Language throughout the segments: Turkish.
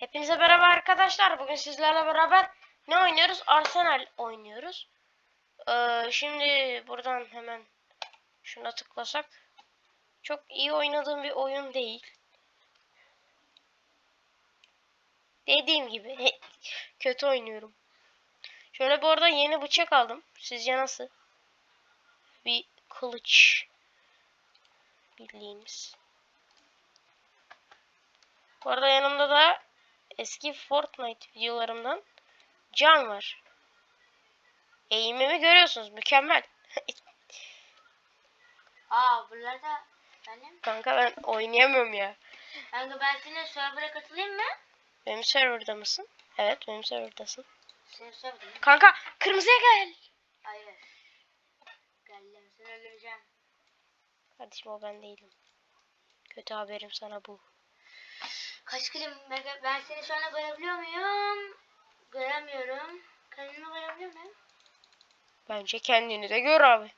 Hepinize merhaba arkadaşlar. Bugün sizlerle beraber ne oynuyoruz? Arsenal oynuyoruz. Ee, şimdi buradan hemen şuna tıklasak. Çok iyi oynadığım bir oyun değil. Dediğim gibi kötü oynuyorum. Şöyle bu arada yeni bıçak aldım. Sizce nasıl? Bir kılıç. Bildiğimiz. Bu arada yanımda da eski Fortnite videolarımdan Can var. Eğimimi görüyorsunuz. Mükemmel. Aa buralar da benim. Kanka ben oynayamıyorum ya. Kanka ben senin server'a katılayım mı? Benim serverda mısın? Evet benim serverdasın. Senin server'da Kanka kırmızıya gel. Hayır. Geldim seni öldüreceğim. Kardeşim o ben değilim. Kötü haberim sana bu. Kaç kilim? Ben, seni şu anda görebiliyor muyum? Göremiyorum. Kendimi görebiliyor muyum? Bence kendini de gör abi.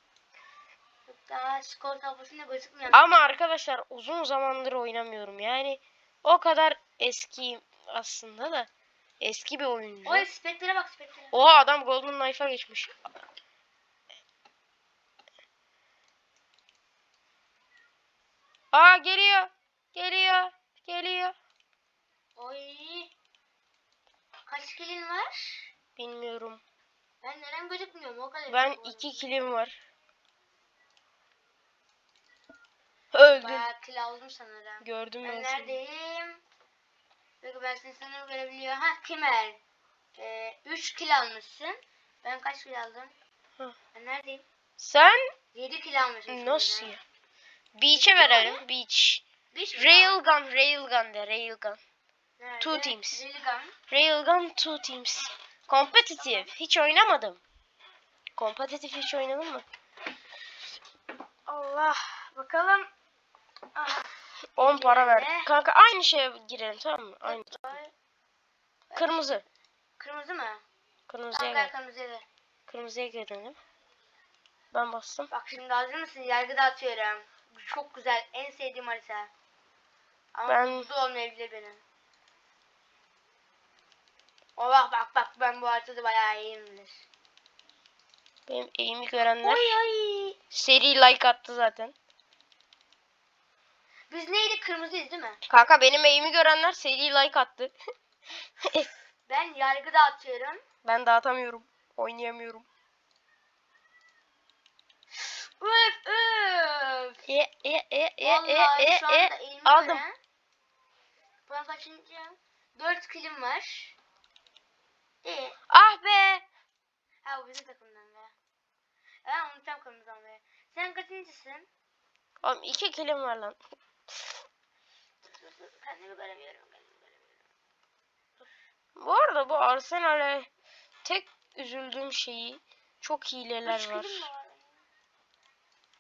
Daha skor tablosunda gözükmüyor. Ama arkadaşlar uzun zamandır oynamıyorum. Yani o kadar eski aslında da eski bir oyuncu. Oy Spectre'e bak Spectre'e. O adam Golden Knife'a geçmiş. Aa geliyor. Geliyor. Geliyor. Oy. Kaç kilin var? Bilmiyorum. Ben neden gözükmüyorum o kadar. Ben iki kilim var. Öldüm. Bayağı kill aldım sanırım. Gördüm Ben ben neredeyim? Peki ben seni sanırım görebiliyor. Ha Kimer. Ee, 3 kill almışsın. Ben kaç kill aldım? Hı. Ben neredeyim? Sen 7 kill almışım. nasıl ya? Beach'e verelim. Beach. Bir Railgun, Railgun de Railgun. Two teams. Railgun. Two teams. Competitive. Hiç oynamadım. Competitive hiç oynadın mı? Allah. Bakalım. Ah, 10 para ver. Ne? Kanka aynı şeye girelim tamam mı? Aynı. ay. Kırmızı. Kırmızı mı? Kırmızıya Kanka gel. kırmızıya. Kırmızıya gelelim. Ben bastım. Bak şimdi hazır mısın? Yargıda atıyorum. Çok güzel. En sevdiğim harita. Ama Ben- mutlu olmayabilir benim. O bak bak bak ben bu haritada bayağı iyiyimdir. Benim eğimi görenler Oy oy. seri like attı zaten. Biz neydi? Kırmızıyız değil mi? Kanka benim eğimi görenler seri like attı. Ben yargıda atıyorum. ben dağıtamıyorum. Oynayamıyorum. Öf öf. E e e e e Vallahi e e aldım. Ben kaçıncı? 4 kilim var. İyi. Ah be. Ha bu bizim takımdan be. Ben unutacağım kırmızıdan be. Sen kaçıncısın? Oğlum iki kilim var lan. Kendimi göremiyorum. Kendimi göremiyorum. Bu arada bu Arsenal'e tek üzüldüğüm şeyi çok hileler Üç var.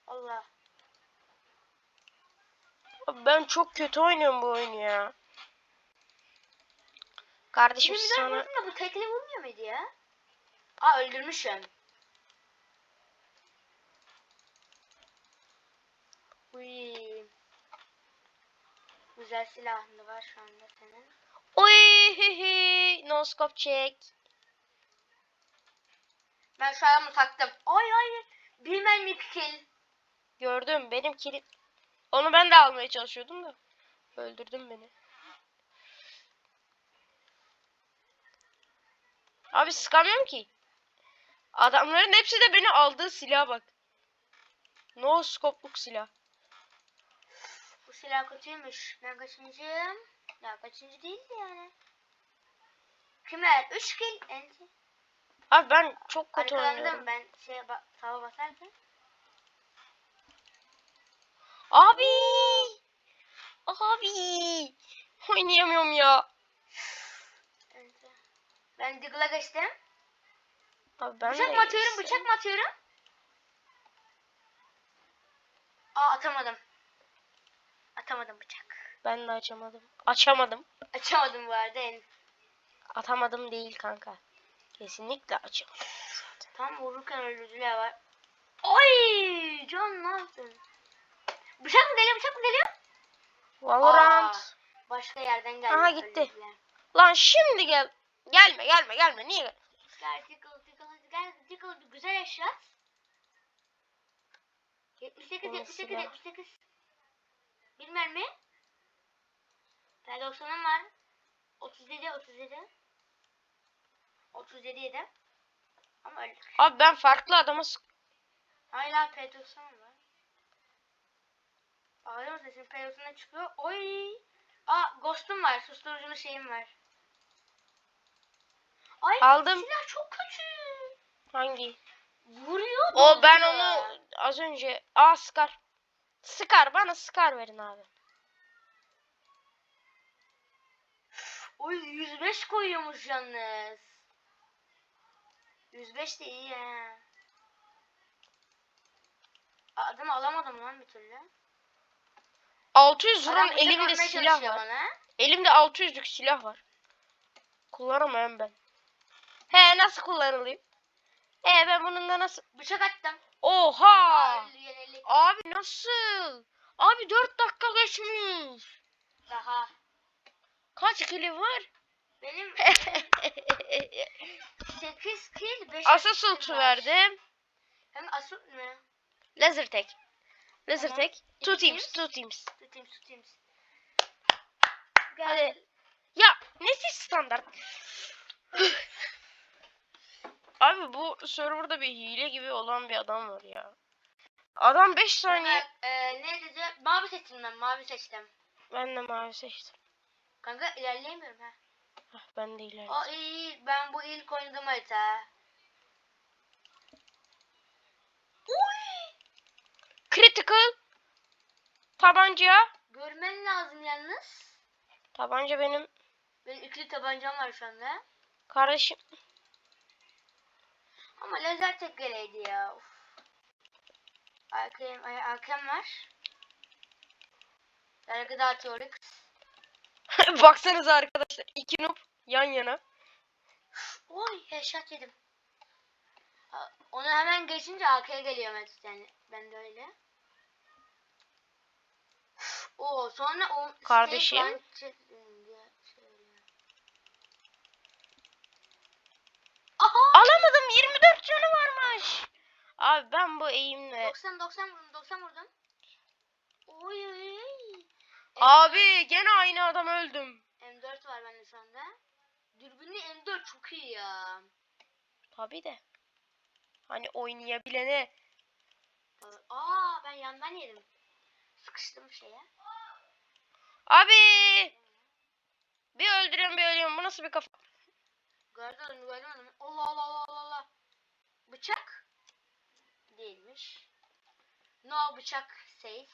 Allah. Abi Ben çok kötü oynuyorum bu oyunu ya. Kardeşim Şimdi sana vurdun da bu tekli vurmuyor muydu ya? Aa öldürmüşüm. Uy. Güzel silahın var şu anda senin. Hi no scope check. Ben şu an taktım. Ay ay. Bilmem mi kill. Gördüm benim kilim. Onu ben de almaya çalışıyordum da. Öldürdün beni. Abi sıkamıyorum ki. Adamların hepsi de beni aldığı silaha bak. No scope'luk silah. Bu silah kötüymüş. Ben kaçıncıyım? Ya kaçıncı değildi yani. Kümer 3 kill. Enti. Abi ben çok kötü Arkalandım oynuyorum. ben şeye ba tava basarken. Abi! Abi! Oynayamıyorum ya. Ben Diggle'a geçtim. Abi ben bıçak mı atıyorum? geçsem. Bıçak mı atıyorum? Aa atamadım. Atamadım bıçak. Ben de açamadım. Açamadım. Açamadım bu arada. En. Atamadım değil kanka. Kesinlikle açamadım. Tam vururken öldürdüler var. Oy! Can ne yaptın? Bıçak mı geliyor? Bıçak mı geliyor? Valorant. Aa, başka yerden geldi. Aha, gitti. öldürdüler. Lan şimdi gel. Gelme gelme gelme. Niye gel? Gel tickle tickle gel tickle güzel eşya. 78 Bunun 78 silah. 78. Bir mermi. Daha 90'ım var. 37 37. 37 yedim. Ama öldük. Abi ben farklı adama sık... Hala P90 var. Ağlıyor musun? Sesin P90'dan çıkıyor. Oy. Aa Ghost'um var. Susturuculu şeyim var. Ay Aldım. silah çok kötü. Hangi? Vuruyor. O ben bozuyor. onu az önce... Aa Scar. Scar bana Scar verin abi. Oy 105 koyuyormuş yalnız. 105 de iyi ya. Adamı alamadım lan bir türlü. 600 Adam vuran bıçak elimde silah var. Bana. Elimde 600'lük silah var. Kullanamıyorum ben. He nasıl kullanılıyor? E ben bununla nasıl... Bıçak attım. Oha! Abi nasıl? Abi 4 dakika geçmiş. Daha. Kaç kili var? Benim 8 kill 5 Assault verdim. Hem asıl mı? Laser tag. Laser Tamam. tag. Two teams, teams. two teams. Tutayım tutayım. Hadi. Ya nefis standart. Abi bu serverda bir hile gibi olan bir adam var ya. Adam 5 saniye. Kanka, e, ne dedi? Mavi seçtim ben. Mavi seçtim. Ben de mavi seçtim. Kanka ilerleyemiyorum ha. Hah, ben de ilerledim. O iyi, iyi. Ben bu ilk oynadığım harita. Uy! Critical. Tabanca. Görmen lazım yalnız. Tabanca benim Benim ikili tabancam var şu anda. kardeşim. Ama lazer tek geleydi ya. Uf. Arkam, arkam var. Yargı dağıtıyoruz. Baksanıza arkadaşlar. iki noob yan yana. Oy headshot yedim. Onu hemen geçince arkaya geliyor Metis yani. Ben de öyle. Oo sonra o Kardeşim. stake launcher diye söylüyor. Aha! Alamadım 24 canı varmış. Abi ben bu eğimle. 90 90 vurdum 90 vurdum. Oy oy oy. Abi gene aynı adam öldüm. M4 var bende şu anda. Dürbünlü M4 çok iyi ya. Tabi de. Hani oynayabilene. Aa ben yandan yedim. Sıkıştım şeye. Abi. Bir öldürüyorum bir ölüyorum. Bu nasıl bir kafa? Gördün mü? Allah Allah Allah Allah Allah. Bıçak değilmiş. No bıçak safe.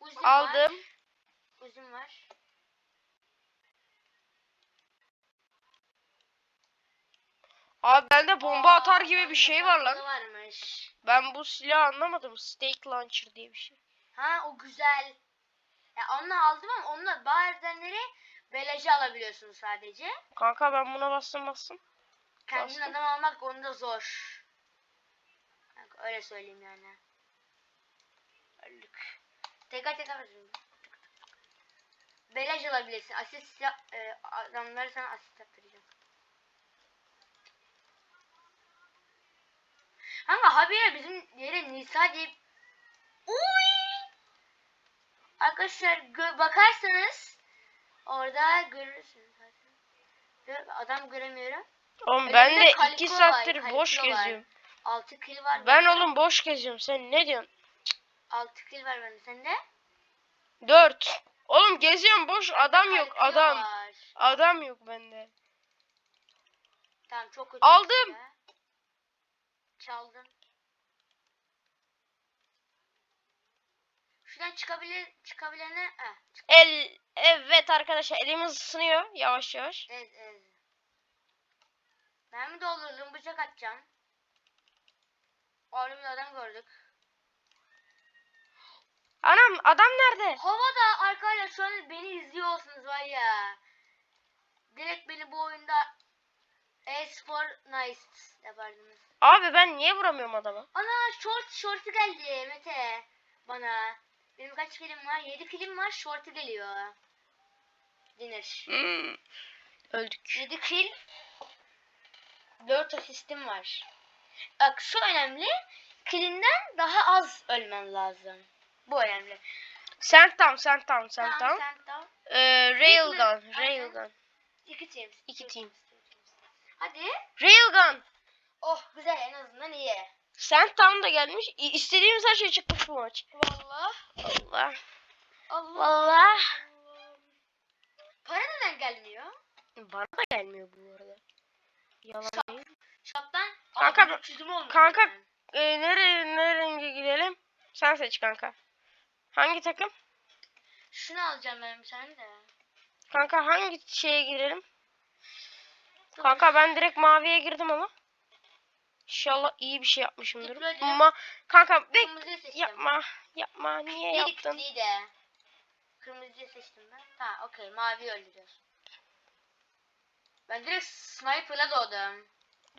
Uzun var. Aldım. Uzun var. Abi bende bomba Aa, atar gibi bir şey var lan. Varmış. Ben bu silahı anlamadım. Stake launcher diye bir şey. Ha o güzel. Ya onu aldım ama onunla bazenleri belajı alabiliyorsun sadece. Kanka ben buna bastım bastım. Kendin Bastım. adam almak onda zor. Kanka, öyle söyleyeyim yani. Öldük. Tekrar tekrar özür Belaj alabilirsin. Asist e, adamları sana asist yaptıracağım. Kanka habire bizim yere Nisa diye... Uy! Arkadaşlar bakarsanız orada görürsünüz zaten. Adam göremiyorum. Oğlum Elimde ben de kaliko 2 var, saattir boş var. geziyorum. 6 kill var. Ben bende. oğlum boş geziyorum. Sen ne diyorsun? 6 kill var bende. Sende? 4. Oğlum geziyorum boş adam yok Kaliko adam. var. Adam yok bende. Tamam çok kötü. Aldım. Çaldım. Şuradan çıkabilir çıkabilene ha çık. El evet arkadaşlar elimiz ısınıyor yavaş yavaş. Evet, evet. Ben mi doldurdum bıçak atacağım. Orada bir adam gördük. Anam adam nerede? Havada arkadaşlar şu an beni izliyorsunuz var ya. Direkt beni bu oyunda e-spor nice yapardınız. Abi ben niye vuramıyorum adama? Ana short short'u geldi Mete bana. Benim kaç kilim var? 7 kilim var short'u geliyor. Dinir. Hmm. Öldük. 7 kill 4 asistim var. Bak şu önemli. Killinden daha az ölmen lazım. Bu önemli. Sen tam sen tam sen tam. sen. Ee, Railgun. Railgun. İki teams. İki team. Hadi. Railgun. Oh güzel en azından iyi. Sen tam da gelmiş. İstediğimiz her şey çıkmış bu maç. Vallahi. Allah. Allah. Vallahi. Para neden gelmiyor? Bana da gelmiyor bu arada. Yalan Şap. değil. Shop'tan Kanka, olmuş. kanka-. Ee, nereye, ne renge gidelim? Sen seç kanka. Hangi takım? Şunu alacağım ben bir tane de. Kanka hangi şeye girelim? Kanka ben direkt maviye girdim ama. İnşallah iyi bir şey yapmışımdır. Ama kanka bek yapma. Yapma. Niye Neydi yaptın? de. Kırmızıyı seçtim ben. Ha okey mavi öldürüyoruz. Ben direkt sniper'la doğdum.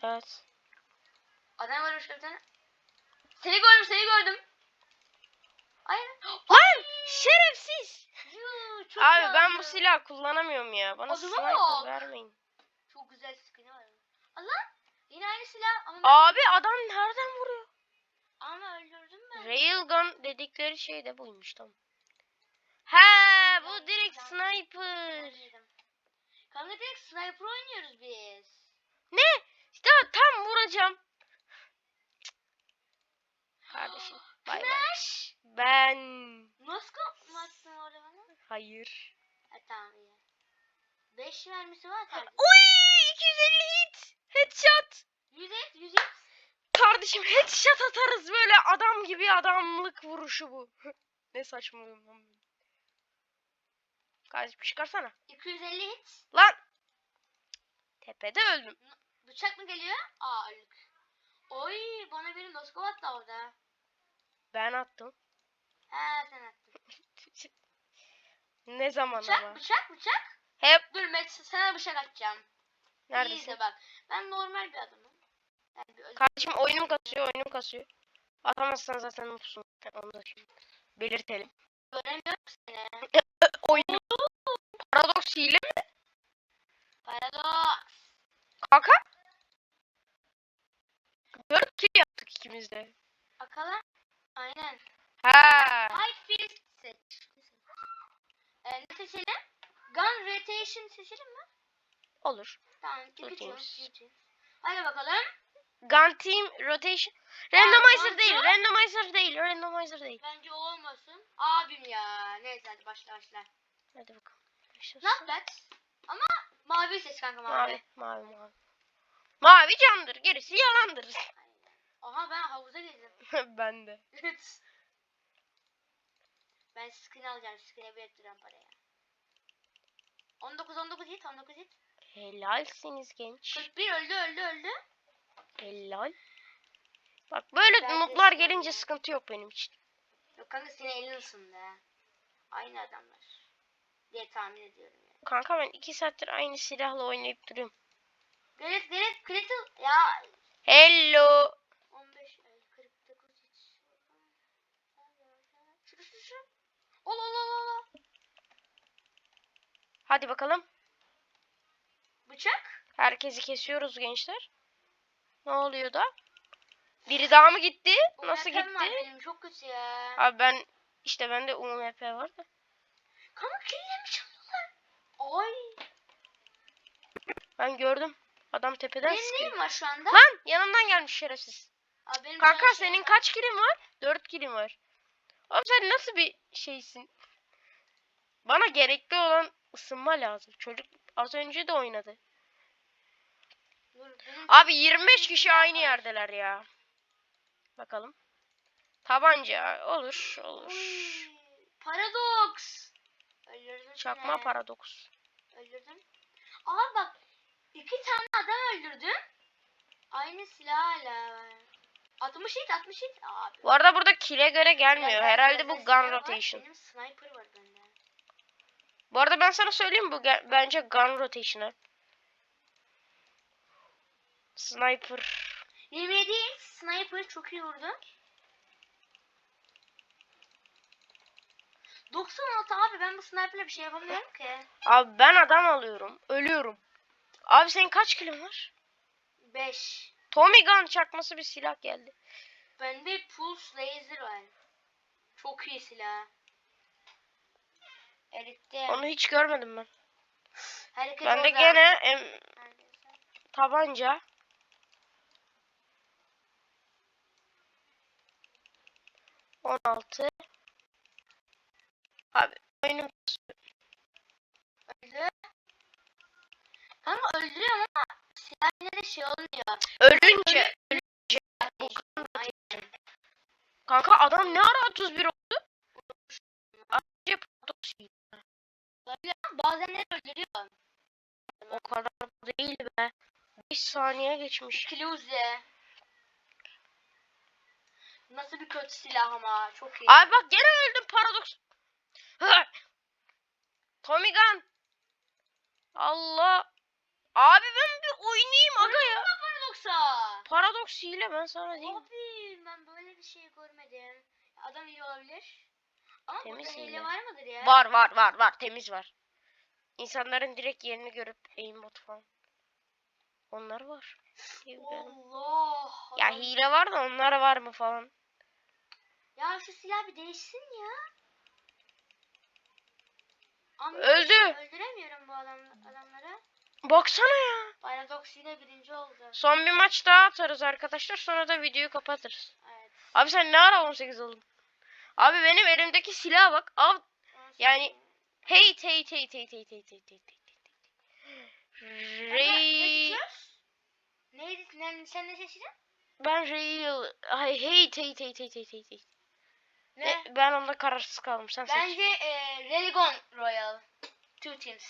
Evet. Adam varmış bir tane. Seni gördüm seni gördüm. Hayır. Lan şerefsiz. Yuh, çok Abi ben yandı. bu silah kullanamıyorum ya. Bana Adama sniper vermeyin. Çok güzel skin'i var. Allah. Yine aynı silah ama ben, Abi adam nereden vuruyor? ama öldürdüm ben. Railgun dedikleri şey de buymuş tamam. He bu direkt sniper. Kanka direkt sniper oynuyoruz biz. Ne? İşte tam vuracağım. Kardeşim bay bay. Ben Nasıl kapmazsın orada bana? hayır. Ha tamam iyi. 5 mermisi var tabii. Oy 250 hit. Headshot. 100 et 100 et. Kardeşim headshot atarız böyle adam gibi adamlık vuruşu bu. ne saçmalıyım lan. Kardeşim çıkarsana. 250 hit. Lan. Tepede öldüm. Bıçak mı geliyor? Aa öldük. Oy bana biri noskop attı orada. Ben attım. Ha sen attın. ne zaman Bıçak ama? bıçak bıçak. Hep Dur Met sana bıçak atacağım. İyi neredesin? de bak. Ben normal bir adamım. Yani bir Kardeşim oyunum kasıyor, oyunum kasıyor. Atamazsan zaten noobsun. Onu da şimdi belirtelim. Göremiyorum seni. Oyun paradoks hile mi? Paradox. Kanka? 4 kill yaptık ikimiz de. Bakalım. Aynen. Ha. High fist seç. Ee, ne seçelim? Gun rotation seçelim mi? Olur. Tamam. İki teams. Hadi bakalım. Gun team rotation. Randomizer değil, randomizer değil, randomizer değil. Bence o olmasın. Abim ya. Neyse hadi başla başla. Hadi bakalım. Başlasın. Not bad. Ama mavi seç kanka mavi. Mavi, mavi, mavi. Mavi candır, gerisi yalandır. Aha ben havuza girdim. ben de. ben skin alacağım. Skin'e biriktiriyorum paraya. 19 19 hit 19 hit. Helalsiniz genç. 41 öldü öldü öldü. Helal. Bak böyle Ben istedim gelince sıkıntı yok benim için. Yok kanka senin elin ısındı. ha. Aynı adamlar. Diye tahmin ediyorum yani. Kanka ben iki saattir aynı silahla oynayıp duruyorum. Gret Gret Critical ya Hello. 15 ay 49 hiç. Şu şu şu. Ol ol ol ol. Hadi bakalım. Bıçak. Herkesi kesiyoruz gençler. Ne oluyor da? Biri daha mı gitti? Nasıl UMP'm var gitti? Benim çok kötü ya. Abi ben işte bende UMP var da. Kanka killerimi çalıyorlar. Ay. Ben gördüm. Adam tepeden Benim sıkıyor. neyim var şu anda? Lan yanımdan gelmiş şerefsiz. Abi benim Kanka şey senin var. kaç kilin var? 4 kilin var. Oğlum sen nasıl bir şeysin? Bana gerekli olan ısınma lazım. Çocuk az önce de oynadı. Abi 25 kişi aynı yerdeler ya. Bakalım. Tabanca olur olur. Öldürdüm Çakma seni. paradoks. Öldürdüm. Aa bak. iki tane adam öldürdüm. Aynı silahla. 60 hit 60 hit. Abi. Bu arada burada kile göre gelmiyor. Herhalde bu gun silah var, rotation. Benim sniper var bende. Bu arada ben sana söyleyeyim bu bence gun rotation'ı. Sniper. 27 hit sniper çok iyi vurdu. 96 abi ben bu sniperle bir şey yapamıyorum ki. Abi ben adam alıyorum. Ölüyorum. Abi senin kaç kilon var? 5. Tommy Gun çakması bir silah geldi. Bende Pulse Laser var. Çok iyi silah. Eritti. Onu hiç görmedim ben. Herkes Bende orada. gene em, tabanca. On altı. Abi oyunum Öldü. Kanka öldürüyorum ama silah yine de şey olmuyor. ölünce Aynen. kanka adam ne ara 31 oldu? Önce Protoss Olabilir ama bazenleri öldürüyor. o kadar değil be. 5 saniye geçmiş. İkili Uzi. Nasıl bir kötü silah ama çok iyi. Abi bak gene öldüm paradoks. Tommy Gun. Allah. Abi ben bir oynayayım aga ya. Paradoxa. Paradoks hile ben sana diyeyim. Abi ben böyle bir şey görmedim. Adam iyi olabilir. Ama Temiz burada hile var mıdır ya? Var var var var temiz var. İnsanların direkt yerini görüp aimbot falan. Onlar var. Allah. Ya hile var da onlar var mı falan. Ya şu silah bir değişsin ya. Ama Öldü. Öldüremiyorum bu adam, adamları. Baksana ya. Paradox yine birinci oldu. Son bir maç daha atarız arkadaşlar. Sonra da videoyu kapatırız. Evet. Abi sen ne ara 18 oldun? Abi benim elimdeki silaha bak. Abi Yani- hate hate hate hate hate hate hate. Ne Ray... seçiyoruz? Neydi? Ne, sen ne seçtin? Ben real... Ay hate hate hate hate hate hate. Ne? E, ben onda kararsız kaldım. Sen seç. Bence e, Religon Royal. Two teams.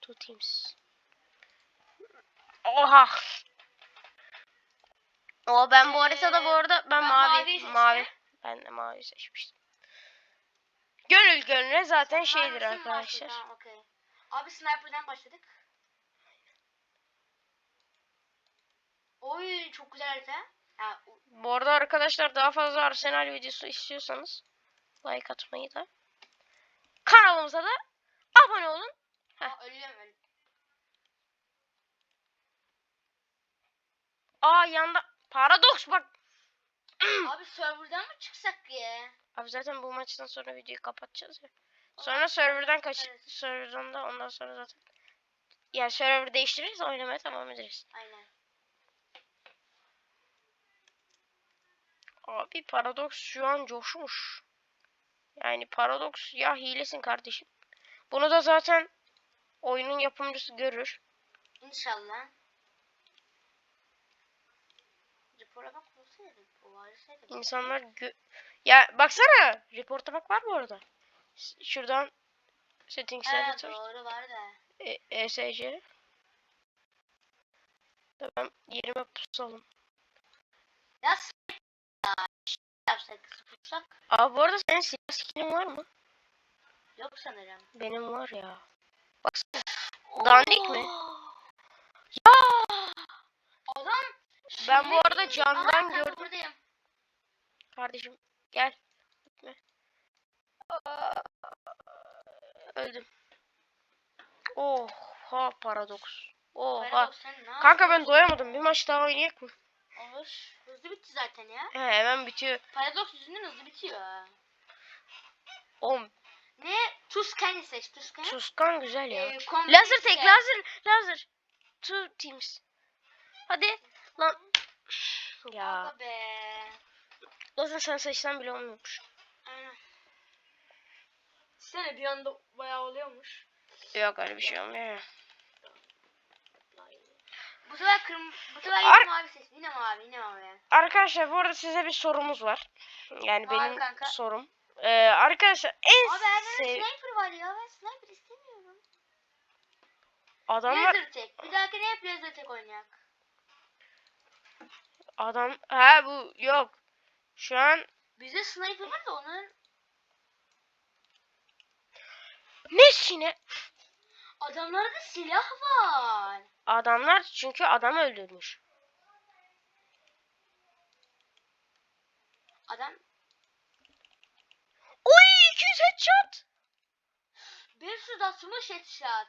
Two teams. Oha. O ben bu haritada bu Ee, arada ben, ben mavi maviyi mavi. Ben de mavi seçmiştim. Gönül gönüle zaten şeydir Harvest'ın başladı, arkadaşlar. Tamam, okey. Abi Sniper'dan başladık. Oy çok güzel harita. Ha, Bu arada arkadaşlar daha fazla Arsenal videosu istiyorsanız like atmayı da kanalımıza da abone olun. Aa, ölüyorum öl. Aa yanda paradoks bak. Abi serverdan mı çıksak ya? Abi zaten bu maçtan sonra videoyu kapatacağız ya. Sonra serverdan kaç Evet. serverdan da ondan sonra zaten yani server değiştiririz oynamaya devam ederiz. Aynen. Abi paradoks şu an coşmuş. Yani paradoks ya hilesin kardeşim. Bunu da zaten oyunun yapımcısı görür. İnşallah. Rapora bak. İnsanlar gö ya baksana reporta bak var bu arada. S- Şuradan settings He editor doğru var da. e ESC. Tamam yerime pusalım. Ya. Şey yapsak. Abi bu arada senin silah skinin var mı? Yok sanırım. Benim var ya. Baksana. Dandik mi? Oo! Ya Adam Ben bu arada camdan Aha, gördüm. buradayım. Kardeşim gel. Gitme. Aa, Öldüm. Oha paradoks. Oha. Ne Kanka ben doyamadım. ya? Bir maç daha oynayak mı? Olur. Hızlı bitti zaten ya. He, hemen bitiyor. Paradox yüzünden hızlı bitiyor. Oğlum Ne? Tuscan'ı seç. Tuscan. Tuskan güzel ya. Ee, lazer tek işte. lazer lazer. Two teams. Hadi lan. Ya. Aga be. Lazer sen seçsen bile olmuyormuş. Aynen. Sene bir anda bayağı oluyormuş. Yok öyle bir şey olmuyor ya. Bu sefer kırm bu sefer Ar- yine mavi seç. Yine mavi, yine mavi. Arkadaşlar bu arada size bir sorumuz var. Yani Abi benim kanka. sorum. Ee, arkadaşlar en Abi sev... sniper var ya. Ben sniper istemiyorum. adamlar Laser tek. Bir dahaki ne hep laser tek oynayak. adam ha bu yok. Şu an Bizde sniper var da onun Messi'ne adamlarda silah var. adamlar çünkü adam öldürmüş. Adam Oy 200 headshot. bir sürü atmış headshot.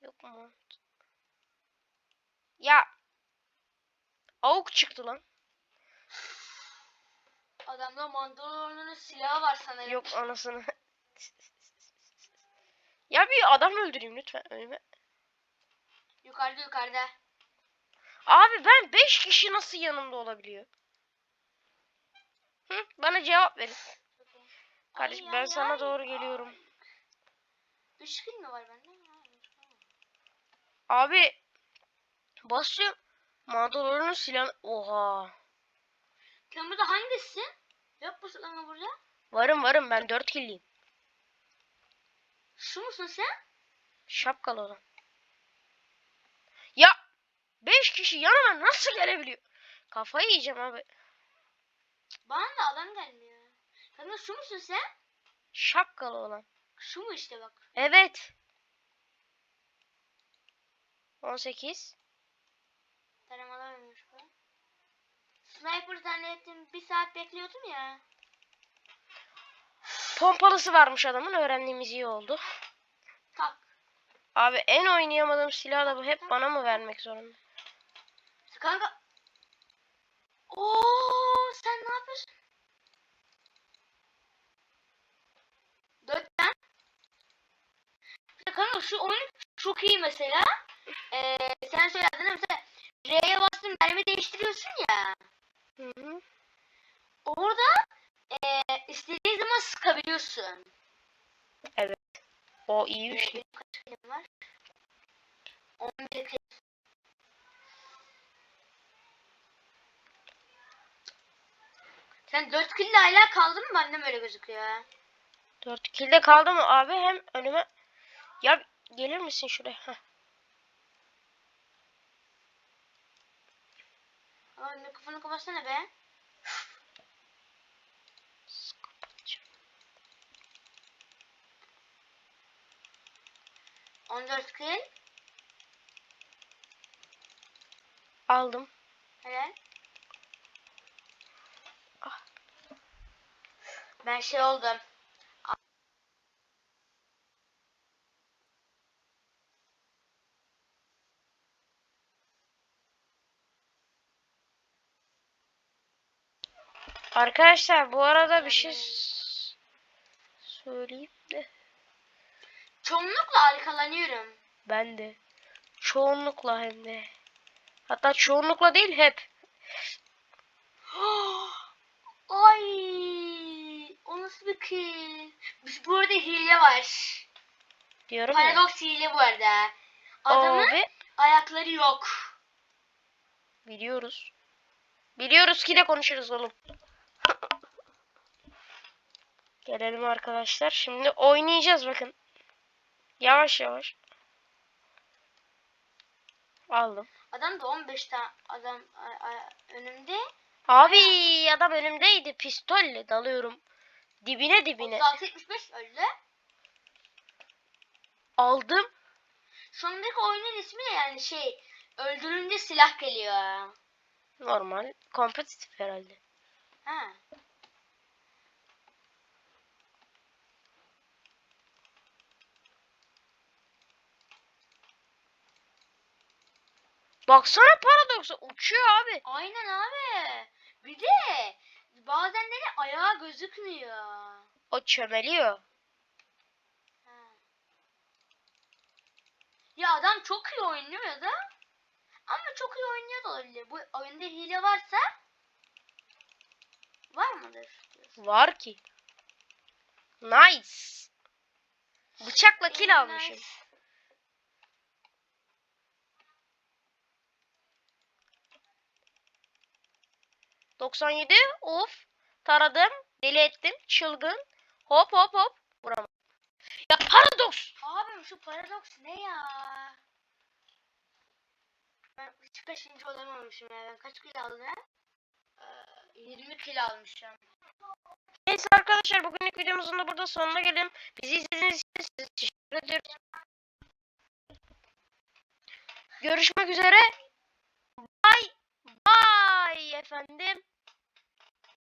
Yok mu? Ya. Avuk çıktı lan. Adamda Mandalorian'ın silahı var sanırım. Yok anasını. ya bir adam öldüreyim lütfen ölme. Yukarıda yukarıda. Abi ben 5 kişi nasıl yanımda olabiliyor? Hı? Bana cevap verin. Kardeşim Ay, ben ay, sana ay. doğru geliyorum. Kill mi var bende? Abi basıyorum. Mandalorian'ın silahı. Oha. Burada hangisi? Yok musun ama burada? Varım varım ben 4 killiyim. Şu musun sen? Şapkalı olan. Ya 5 kişi yanıma nasıl gelebiliyor? Kafayı yiyeceğim abi. Bana da adam gelmiyor. Kanka şu musun sen? Şapkalı olan. Şu mu işte bak. Evet. 18. Taramalarmış bu. Sniper zannettim. Bir saat bekliyordum ya. Pompalısı varmış adamın öğrendiğimiz iyi oldu. Tak. Abi en oynayamadığım silah da bu hep bana mı vermek zorunda? Kanka. Oo sen ne yapıyorsun? Dört tane. Ya Kanka şu oyun çok iyi mesela. Ee, sen söyledin mesela R'ye bastın mermi değiştiriyorsun ya. Hı hı. Orada ee, istediğin zaman sıkabiliyorsun. O iyi bir şey. kaç kilim var? 11 kilim. Sen 4 kill hala kaldın mı? Mi öyle gözüküyor ya? 4 kilde kaldı mı abi hem önüme ya gelir misin şuraya? Heh. Ama mikrofonu kapatsana be. Kapatacağım. 14 kill. Aldım. Helal. Ah. Ben şey oldum. Arkadaşlar bu arada bir şey söyleyeyim de Çoğunlukla arkalanıyorum. ben de çoğunlukla hem de hatta çoğunlukla değil hep Ay, o nasıl bir? Biz bu arada hile var. diyorum ya. Paradox hile bu arada. Adamın Abi ayakları yok. biliyoruz. Biliyoruz ki de konuşuruz oğlum. Gelelim arkadaşlar. Şimdi oynayacağız bakın. Yavaş yavaş. Aldım. Adam da 15 tane adam a- a- önümde. Abi adam önümdeydi. Pistolle dalıyorum. Dibine dibine. 36 75 öldü. Aldım. Şu andaki oyunun ismi ne yani şey öldürünce silah geliyor. Normal. Kompetitif herhalde. Ha. Baksana paradoksa uçuyor abi. Aynen abi. Bir de bazenleri ayağı gözükmüyor. O çömeliyor. Ha. Ya adam çok iyi oynuyor da ama çok iyi oynuyor da olabilir. Bu oyunda hile varsa var mıdır? diyorsun? Var ki. Nice. Bıçakla kill Nice. ...97 of taradım deli ettim çılgın hop hop hop vuramadım. Ya paradoks Abim şu paradoks ne ya? Ben hiç kaçıncı olamamışım ya. Ben kaç kilo aldım? Ee, 20 kilo almışım. Neyse arkadaşlar bugünlük videomuzun da burada sonuna gelelim. Bizi izlediğiniz için size teşekkür ediyoruz. Görüşmek üzere. Bye bye efendim.